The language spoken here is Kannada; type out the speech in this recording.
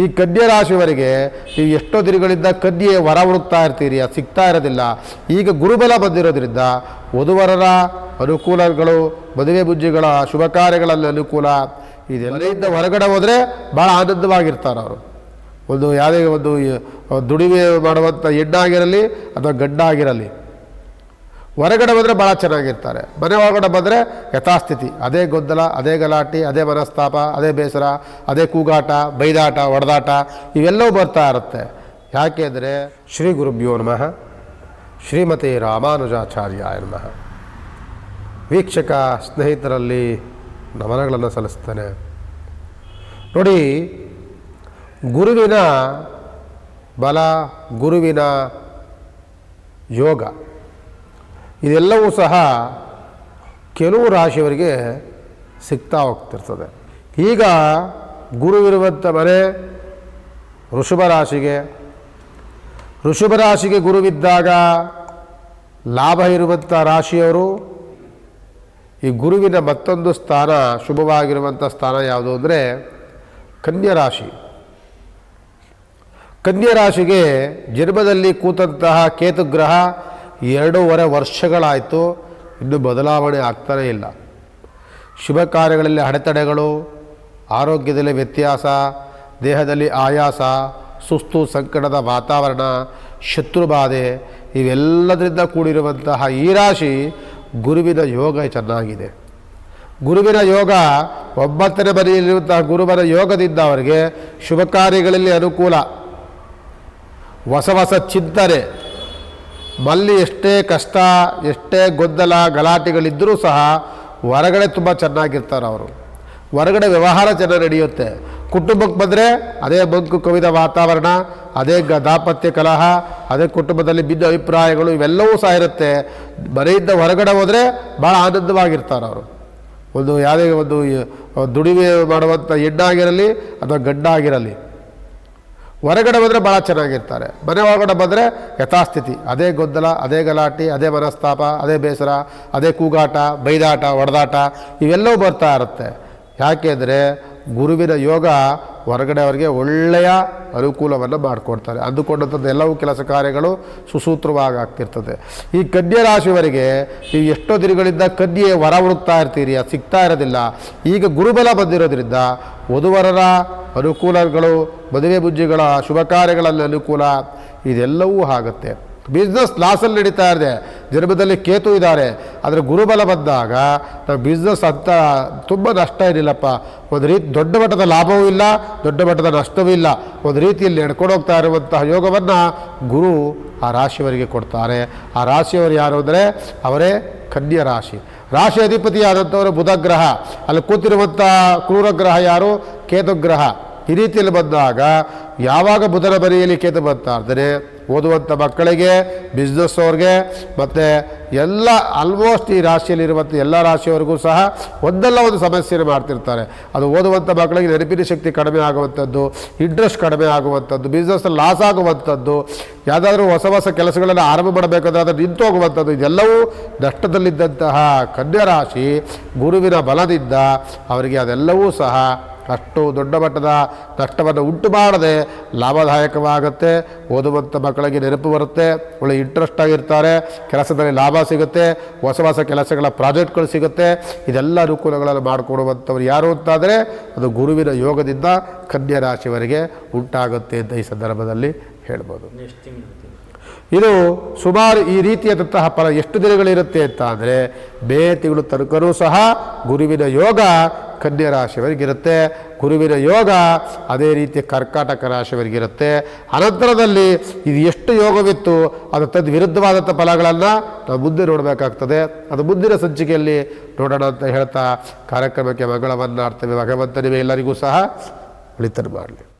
ಈ ಕನ್ಯಾ ರಾಶಿಯವರಿಗೆ ನೀವು ಎಷ್ಟೋ ದಿನಗಳಿಂದ ಕನ್ಯೆ ವರ ಹುಡುಕ್ತಾ ಇರ್ತೀರಿ, ಅದು ಸಿಗ್ತಾ ಇರೋದಿಲ್ಲ. ಈಗ ಗುರುಬಲ ಬಂದಿರೋದ್ರಿಂದ ವಧುವರರ ಅನುಕೂಲಗಳು, ಮದುವೆ ಬುಜ್ಜಿಗಳ ಶುಭ ಕಾರ್ಯಗಳಲ್ಲಿ ಅನುಕೂಲ, ಇದೆಲ್ಲದಿಂದ ಹೊರಗಡೆ ಹೋದರೆ ಭಾಳ ಆನಂದವಾಗಿರ್ತಾರೆ ಅವರು. ಒಂದು ಯಾವುದೇ ಒಂದು ದುಡಿಮೆ ಮಾಡುವಂಥ ಹೆಣ್ಣಾಗಿರಲಿ ಅಥವಾ ಗಂಡ ಆಗಿರಲಿ ಹೊರಗಡೆ ಬಂದರೆ ಭಾಳ ಚೆನ್ನಾಗಿರ್ತಾರೆ. ಮನೆ ಒಳಗಡೆ ಬಂದರೆ ಯಥಾಸ್ಥಿತಿ. ಅದೇ ಗೊಂದಲ, ಅದೇ ಗಲಾಟೆ, ಅದೇ ಮನಸ್ತಾಪ, ಅದೇ ಬೇಸರ, ಅದೇ ಕೂಗಾಟ, ಬೈದಾಟ ಹೊಡೆದಾಟ ಇವೆಲ್ಲವೂ ಬರ್ತಾ ಇರುತ್ತೆ. ಯಾಕೆಂದರೆ ಶ್ರೀ ಗುರುಭ್ಯೋ ನಮಃ, ಶ್ರೀಮತಿ ರಾಮಾನುಜಾಚಾರ್ಯ ನಮಃ. ವೀಕ್ಷಕ ಸ್ನೇಹಿತರಲ್ಲಿ ನಮನಗಳನ್ನು ಸಲ್ಲಿಸ್ತೇನೆ. ನೋಡಿ, ಗುರುವಿನ ಬಲ, ಗುರುವಿನ ಯೋಗ ಇದೆಲ್ಲವೂ ಸಹ ಕೆಲವು ರಾಶಿಯವರಿಗೆ ಸಿಗ್ತಾ ಹೋಗ್ತಿರ್ತದೆ. ಈಗ ಗುರುವಿರುವಂಥ ಮನೆ ಋಷಭ ರಾಶಿಗೆ. ಋಷಭ ರಾಶಿಗೆ ಗುರುವಿದ್ದಾಗ ಲಾಭ ಇರುವಂಥ ರಾಶಿಯವರು ಈ ಗುರುವಿನ ಮತ್ತೊಂದು ಸ್ಥಾನ, ಶುಭವಾಗಿರುವಂಥ ಸ್ಥಾನ ಯಾವುದು ಅಂದರೆ ಕನ್ಯರಾಶಿ ರಾಶಿ. ಕನ್ಯಾ ರಾಶಿಗೆ ಜನ್ಮದಲ್ಲಿ ಕೂತಂತಹ ಕೇತುಗ್ರಹ ಎರಡೂವರೆ ವರ್ಷಗಳಾಯಿತು, ಇನ್ನೂ ಬದಲಾವಣೆ ಆಗ್ತಾನೇ ಇಲ್ಲ. ಶುಭ ಕಾರ್ಯಗಳಲ್ಲಿ ಅಡೆತಡೆಗಳು, ಆರೋಗ್ಯದಲ್ಲಿ ವ್ಯತ್ಯಾಸ, ದೇಹದಲ್ಲಿ ಆಯಾಸ ಸುಸ್ತು ಸಂಕಟದ ವಾತಾವರಣ ಶತ್ರುಬಾಧೆ ಇವೆಲ್ಲದರಿಂದ ಕೂಡಿರುವಂತಹ ಈ ರಾಶಿ ಗುರುವಿನ ಯೋಗ ಚೆನ್ನಾಗಿದೆ. ಗುರುವಿನ ಯೋಗ ಒಂಬತ್ತನೇ ಮನೆಯಲ್ಲಿರುವಂತಹ ಗುರುವಿನ ಯೋಗದಿಂದ ಅವರಿಗೆ ಶುಭ ಕಾರ್ಯಗಳಲ್ಲಿ ಅನುಕೂಲ. ಹೊಸ ಹೊಸ ಚಿಂತನೆ. ಮಲ್ಲಿ ಎಷ್ಟೇ ಕಷ್ಟ, ಎಷ್ಟೇ ಗೊಂದಲ ಗಲಾಟೆಗಳಿದ್ದರೂ ಸಹ ಹೊರಗಡೆ ತುಂಬ ಚೆನ್ನಾಗಿರ್ತಾರೆ ಅವರು. ಹೊರಗಡೆ ವ್ಯವಹಾರ ಚೆನ್ನಾಗಿ ನಡೆಯುತ್ತೆ. ಕುಟುಂಬಕ್ಕೆ ಬಂದರೆ ಅದೇ ಬಂಕು ಕವಿದ ವಾತಾವರಣ, ಅದೇ ಗ ದಾಂಪತ್ಯ ಕಲಹ, ಅದೇ ಕುಟುಂಬದಲ್ಲಿ ಭಿನ್ನ ಅಭಿಪ್ರಾಯಗಳು ಇವೆಲ್ಲವೂ ಸಹ ಇರುತ್ತೆ. ಮನೆಯಿಂದ ಹೊರಗಡೆ ಹೋದರೆ ಭಾಳ ಆನಂದವಾಗಿರ್ತಾರೆ ಅವರು. ಒಂದು ಯಾವುದೇ ಒಂದು ದುಡಿಮೆ ಮಾಡುವಂಥ ಹೆಣ್ಣಾಗಿರಲಿ ಅಥವಾ ಗಂಡ ಆಗಿರಲಿ ಹೊರಗಡೆ ಬಂದರೆ ಭಾಳ ಚೆನ್ನಾಗಿರ್ತಾರೆ. ಮನೆ ಒಳಗಡೆ ಬಂದರೆ ಯಥಾಸ್ಥಿತಿ. ಅದೇ ಗೊದ್ದಲ ಅದೇ ಗಲಾಟೆ, ಅದೇ ಮನಸ್ತಾಪ, ಅದೇ ಬೇಸರ, ಅದೇ ಕೂಗಾಟ, ಬೈದಾಟ ಹೊಡೆದಾಟ ಇವೆಲ್ಲವೂ ಬರ್ತಾ ಇರುತ್ತೆ. ಯಾಕೆಂದರೆ ಗುರುವಿನ ಯೋಗ ಹೊರಗಡೆ ಅವರಿಗೆ ಒಳ್ಳೆಯ ಅನುಕೂಲವನ್ನು ಮಾಡಿಕೊಡ್ತಾರೆ ಅಂದುಕೊಂಡಂಥದ್ದು ಎಲ್ಲವೂ ಕೆಲಸ ಕಾರ್ಯಗಳು ಸುಸೂತ್ರವಾಗಿ ಆಗ್ತಿರ್ತದೆ. ಈ ಕನ್ಯಾ ರಾಶಿಯವರಿಗೆ ನೀವು ಎಷ್ಟೋ ದಿನಗಳಿಂದ ಕನ್ಯೆ ಹೊರ ಹುಡುಕ್ತಾ ಇರ್ತೀರಿ, ಅದು ಸಿಗ್ತಾ ಇರೋದಿಲ್ಲ. ಈಗ ಗುರುಬಲ ಬಂದಿರೋದ್ರಿಂದ ವಧುವರರ ಅನುಕೂಲಗಳು, ಮದುವೆ ಬುಜ್ಜಿಗಳ ಶುಭ ಕಾರ್ಯಗಳಲ್ಲಿ ಅನುಕೂಲ, ಇದೆಲ್ಲವೂ ಆಗುತ್ತೆ. ಬಿಸ್ನೆಸ್ ಲಾಸಲ್ಲಿ ನಡೀತಾ ಇದೆ. ಜನ್ಮದಲ್ಲಿ ಕೇತು ಇದ್ದಾರೆ. ಆದರೆ ಗುರುಬಲ ಬಂದಾಗ ನಾವು ಬಿಸ್ನೆಸ್ ಅಂತ ತುಂಬ ನಷ್ಟ ಇರಲಿಲ್ಲಪ್ಪ ಒಂದು ರೀತಿ ದೊಡ್ಡ ಮಟ್ಟದ ಲಾಭವೂ ಇಲ್ಲ, ದೊಡ್ಡ ಮಟ್ಟದ ನಷ್ಟವೂ ಇಲ್ಲ. ಒಂದು ರೀತಿಯಲ್ಲಿ ಹೋಗ್ತಾ ಇರುವಂತಹ ಯೋಗವನ್ನು ಗುರು ಆ ರಾಶಿಯವರಿಗೆ ಕೊಡ್ತಾರೆ. ಆ ರಾಶಿಯವರು ಯಾರು ಅಂದರೆ ಅವರೇ ಕನ್ಯಾ ರಾಶಿ. ರಾಶಿ ಅಧಿಪತಿಯಾದಂಥವರು ಬುಧ ಗ್ರಹ. ಅಲ್ಲಿ ಕೂತಿರುವಂಥ ಕ್ರೂರ ಗ್ರಹ ಯಾರು? ಕೇತು ಗ್ರಹ ಈ ರೀತಿಯಲ್ಲಿ ಬಂದಾಗ ಯಾವಾಗ ಬುಧನ ಮನೆಯಲ್ಲಿ ಕೇತು ಬರ್ತಾ ಅಂದರೆ ಓದುವಂಥ ಮಕ್ಕಳಿಗೆ ಬಿಸ್ನೆಸ್ ಅವ್ರಿಗೆ, ಮತ್ತು ಎಲ್ಲ ಆಲ್ಮೋಸ್ಟ್ ಈ ರಾಶಿಯಲ್ಲಿರುವಂಥ ಎಲ್ಲ ರಾಶಿಯವರಿಗೂ ಸಹ ಒಂದಲ್ಲ ಒಂದು ಸಮಸ್ಯೆಯನ್ನು ಮಾಡ್ತಿರ್ತಾರೆ. ಅದು ಓದುವಂಥ ಮಕ್ಕಳಿಗೆ ನೆನಪಿನ ಶಕ್ತಿ ಕಡಿಮೆ ಆಗುವಂಥದ್ದು ಇಂಟ್ರೆಸ್ಟ್ ಕಡಿಮೆ ಆಗುವಂಥದ್ದು ಬಿಸ್ನೆಸ್ಸಲ್ಲಿ ಲಾಸ್ ಆಗುವಂಥದ್ದು, ಯಾವುದಾದ್ರೂ ಹೊಸ ಹೊಸ ಕೆಲಸಗಳನ್ನು ಆರಂಭ ಮಾಡಬೇಕಾದ್ರೆ ಅದು ನಿಂತು ಹೋಗುವಂಥದ್ದು, ಇದೆಲ್ಲವೂ ನಷ್ಟದಲ್ಲಿದ್ದಂತಹ ಕನ್ಯಾ ರಾಶಿ ಗುರುವಿನ ಬಲದಿಂದ ಅವರಿಗೆ ಅದೆಲ್ಲವೂ ಸಹ ಅಷ್ಟು ದೊಡ್ಡ ಮಟ್ಟದ ನಷ್ಟವನ್ನು ಉಂಟು ಮಾಡದೆ ಲಾಭದಾಯಕವಾಗುತ್ತೆ. ಓದುವಂಥ ಮಕ್ಕಳಿಗೆ ನೆನಪು ಬರುತ್ತೆ. ಒಳ್ಳೆ ಇಂಟ್ರೆಸ್ಟ್ ಆಗಿರ್ತಾರೆ. ಕೆಲಸದಲ್ಲಿ ಲಾಭ ಸಿಗುತ್ತೆ. ಹೊಸ ಹೊಸ ಕೆಲಸಗಳ ಪ್ರಾಜೆಕ್ಟ್ಗಳು ಸಿಗುತ್ತೆ. ಇದೆಲ್ಲ ಅನುಕೂಲಗಳನ್ನು ಮಾಡಿಕೊಡುವಂಥವ್ರು ಯಾರು ಅಂತಾದರೆ ಅದು ಗುರುವಿನ ಯೋಗದಿಂದ ಕನ್ಯಾ ರಾಶಿಯವರಿಗೆ ಉಂಟಾಗುತ್ತೆ ಅಂತ ಈ ಸಂದರ್ಭದಲ್ಲಿ ಹೇಳ್ಬೋದು. ಇದು ಸುಮಾರು ಈ ರೀತಿಯಾದಂತಹ ಫಲ ಎಷ್ಟು ದಿನಗಳಿರುತ್ತೆ ಅಂತ ಅಂದರೆ ಮೇ ತಿಂಗಳು ತನಕನೂ ಸಹ ಗುರುವಿನ ಯೋಗ ಕನ್ಯಾ ರಾಶಿಯವರಿಗಿರುತ್ತೆ ಗುರುವಿನ ಯೋಗ ಅದೇ ರೀತಿ ಕರ್ಕಾಟಕ ರಾಶಿಯವರಿಗಿರುತ್ತೆ ಅನಂತರದಲ್ಲಿ ಇದು ಎಷ್ಟು ಯೋಗವಿತ್ತು, ಅದು ತದ್ ವಿರುದ್ಧವಾದಂಥ ಫಲಗಳನ್ನು ನಾವು ಮುಂದೆ ನೋಡಬೇಕಾಗ್ತದೆ. ಅದು ಮುಂದಿನ ಸಂಚಿಕೆಯಲ್ಲಿ ನೋಡೋಣ ಅಂತ ಹೇಳ್ತಾ ಕಾರ್ಯಕ್ರಮಕ್ಕೆ ಮಂಗಳವನ್ನು ಆಡ್ತೇವೆ ಭಗವಂತನಿವೆ ಎಲ್ಲರಿಗೂ ಸಹ ಒಳಿತನ್ನು ಮಾಡಲಿ.